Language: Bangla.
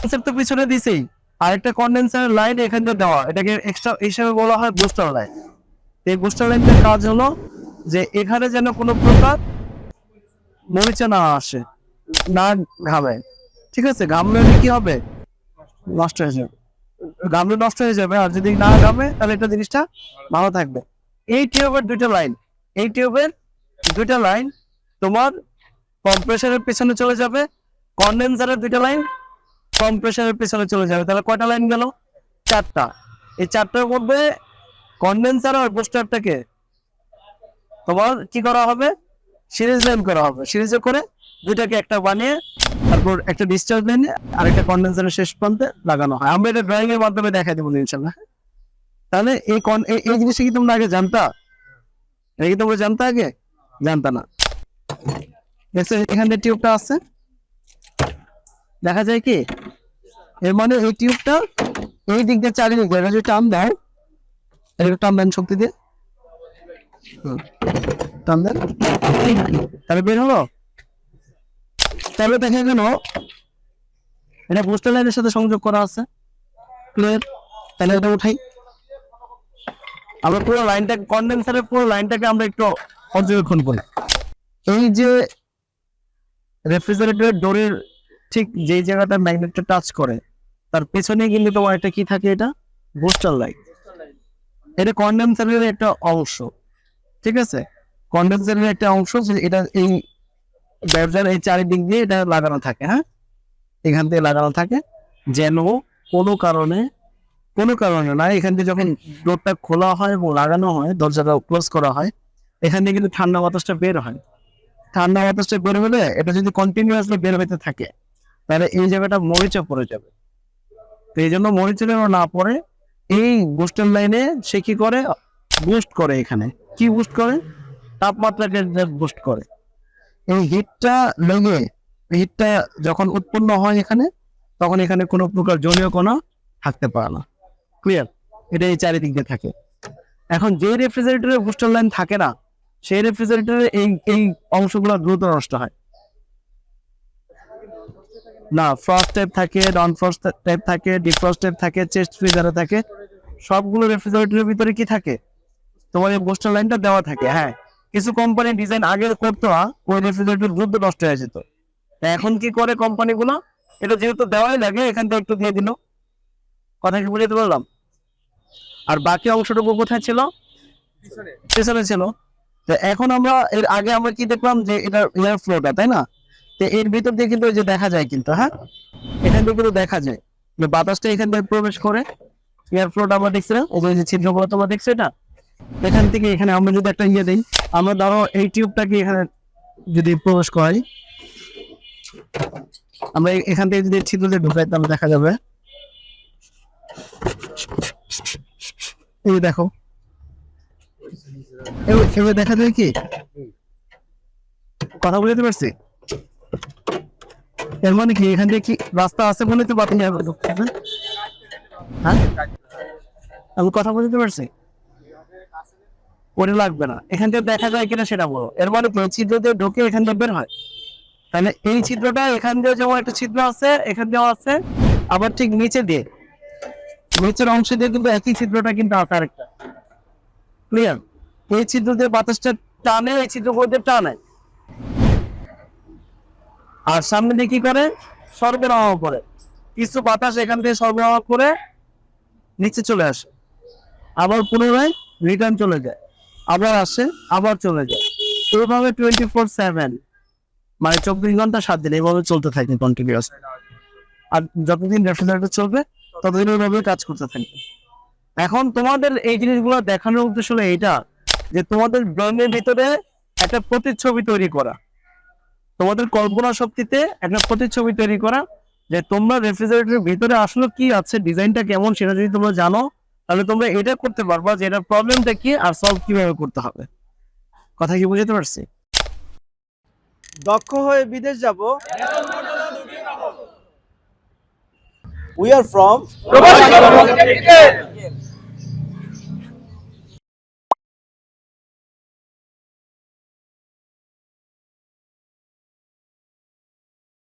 কনসেপ্ট তো পিছনে দিছেই। আরেকটা কন্ডেন্সার লাইন এখান দেওয়া। এটাকে এক্সট্রা হিসেবে বলা হয় বুস্টার লাইন এই বুস্টার লাইনটার কাজ হলো যে এখানে যেন কোনো প্রকার মরিচা না আসে, না ঘামে। ঠিক আছে? ঘামলে কি হবে? নষ্ট হয়ে যাবে। ঘামলে নষ্ট হয়ে যাবে। আর যদি না ঘামে, তাহলে এটা জিনিসটা ভালো থাকবে। এই টিউবের দুইটা লাইন এই টিউবের দুইটা লাইন তোমার কম্প্রেসারের পেছনে চলে যাবে। কন্ডেন্সারের দুইটা লাইন কম্প্রেসারের পেছনে চলে যাবে। তাহলে কয়টা লাইন গেল? চারটা। এই চারটার মধ্যে কন্ডেন্সার আর বুস্টারটাকে তোমার কি করা হবে? সিরিজ লাইন করা হবে। সিরিজে করে দুইটাকে একটা বানিয়ে তারপর একটা ডিসচার্জ লাইনে আর একটা কন্ডেন্সারের শেষ প্রান্তে লাগানো হয়। আমরা এটা ড্রয়িং এর মাধ্যমে দেখাই দেবো ইনশাল্লাহ তাহলে এই কন এই জিনিসটা কি তোমরা আগে জানতা? এটা কি তোমরা জানতা আগে? জানতা না। দেখছ এখানে টিউবটা আছে? দেখা যায় কি? এর মানে এই টিউবটা এই দিক দিয়ে চারিদিকে এটা যদি টান দেয়, এটা টান দেন শক্তি দিয়ে। টান দেন। তাহলে বের হলো? তাহলে দেখা গেল এটা বুস্টার লাইনের সাথে সংযোগ করা আছে। ক্লিয়ার তাহলে এটা উঠাই। আমরা পুরো লাইনটা কন্ডেন্সারের পুরো লাইনটাকে আমরা একটু পর্যবেক্ষণ করি। এই যে রেফ্রিজারেটরের ডোরের ঠিক যেই জায়গাটা ম্যাগনেটটা টাচ করে তার পেছনে কিন্তু তোমার একটা কি থাকে এটা? বুস্টার লাইট এটা কন্ডেন্সারের একটা অংশ, ঠিক আছে? কন্ডেন্সারের একটা অংশ এটা এই ব্যবসার এই চারিদিক দিয়ে এটা লাগানো থাকে হ্যাঁ? এখান থেকে লাগানো থাকে, যেন কোনো কারণে কোনো কারণে না, এখান থেকে যখন ডোরটা খোলা হয় এবং লাগানো হয়, দরজাটা ক্লোজ করা হয়, এখান থেকে কিন্তু ঠান্ডা বাতাসটা বের হয়। ঠান্ডা বাতাসটা বের হলে এটা যদি কন্টিনিউয়াসলি বের হইতে থাকে, তাহলে এই জায়গাটা মরিচা পড়ে যাবে। তো এই জন্য যেন না পড়ে। এই বুস্টার লাইনে সে কি করে? বুস্ট করে এখানে। কি বুস্ট করে? তাপমাত্রাকে বুস্ট করে। এই হিটটা লেগে হিটটা যখন উৎপন্ন হয় এখানে, তখন এখানে কোনো প্রকার জলীয় কণা থাকতে পারে না। ক্লিয়ার এটা এই চারিদিক দিয়ে থাকে। এখন যে রেফ্রিজারেটরে বুস্টার লাইন থাকে না, সেই রেফ্রিজারেটরে এই এই অংশগুলো দ্রুত নষ্ট হয়। না ফ্রস্ট টাইপ থাকে নন ফ্রস্ট টাইপ থাকে ডিফ্রস্ট টাইপ থাকে চেস্ট ফ্রিজারে থাকে। সবগুলো রেফ্রিজারেটরের ভিতরে কি থাকে? তোমার এই বুস্টার লাইনটা দেওয়া থাকে হ্যাঁ। কিছু কোম্পানি ডিজাইন আগে করতো না ওই রেফ্রিজারেটর দ্রুত নষ্ট হয়ে যেত। এখন কি করে কোম্পানিগুলো এটা যেহেতু দেওয়াই লাগে এখান থেকে একটু দিয়ে দিল। কথা কি বুঝতে পারলাম? আর বাকি অংশটুকু কোথায় ছিল? পেছনে। ছিল। তো এখন আমরা এর আগে আমরা কি দেখলাম যে এটা এয়ার ফ্লোটা তাই না? এর ভিতর দিয়ে কিন্তু যে দেখা যায় কিন্তু হ্যাঁ? এখান থেকে কিন্তু দেখা যায়। বাতাসটা এখান থেকে প্রবেশ করে এয়ার ফ্লোটা আমরা দেখছিলাম ওই যে ছিদ্রগুলো তোমরা দেখছ এটা? এখান থেকে এখানে আমরা যদি একটা ইয়ে দিই, আমরা ধরো এই টিউবটাকে এখানে যদি প্রবেশ করাই, আমরা এখান থেকে যদি ছিদ্র দিয়ে ঢুকাই, তাহলে দেখা যাবে। এই দেখো। এবার দেখা যায় কি? কথা বুঝতে পারছি? এর মানে কি? এখান থেকে কি রাস্তা আছে বলে তো বাতিল হ্যাঁ? আমি কথা বুঝতে পারছি? ওটা লাগবে না। এখান থেকে দেখা যায় কিনা সেটা বলো। এর মানে ছিদ্র দিয়ে ঢুকে এখান থেকে বের হয়? তাহলে এই ছিদ্রটা এখান দিয়ে যেমন একটা ছিদ্র আছে, এখান দিয়েও আছে, আবার ঠিক নিচে দিয়ে। নিচের অংশ দিয়ে কিন্তু একই ছিদ্রটা কিন্তু আছে আরেকটা। ক্লিয়ার এই ছিদ্র দিয়ে বাতাসটা টানে, এই ছিদ্র দিয়ে টানে। আর সামনে দিয়ে কি করে? সরবরাহ করে। কিছু বাতাস এখান থেকে সরবরাহ করে নিচে চলে আসে। আবার পুনরায় রিটার্ন চলে যায়। আবার আসে, আবার চলে যায়। এইভাবে টোয়েন্টি ফোর সেভেন মানে চব্বিশ ঘণ্টা সাত দিন এইভাবে চলতে থাকে কন্টিনিউস আর যতদিন রেফ্রিজারেটর চলবে, ততদিন ওইভাবে কাজ করতে থাকবে। এখন তোমাদের এই জিনিসগুলো দেখানোর উদ্দেশ্য হলো এইটা, যে তোমাদের ব্রেনের ভিতরে একটা প্রতিচ্ছবি তৈরি করা। তোমাদের কল্পনা শক্তিতে একটা প্রতিচ্ছবি তৈরি করা যে তোমরা রেফ্রিজারেটরের ভিতরে আসলে কি আছে ডিজাইনটা কেমন সেটা যদি তোমরা জানো তাহলে তোমরা এটা করতে পারবা যে এটা প্রবলেমটা কি আর সলভ কীভাবে করতে হবে। কথা কি বুঝতে পারছি? দক্ষ হয়ে বিদেশ যাব। We are from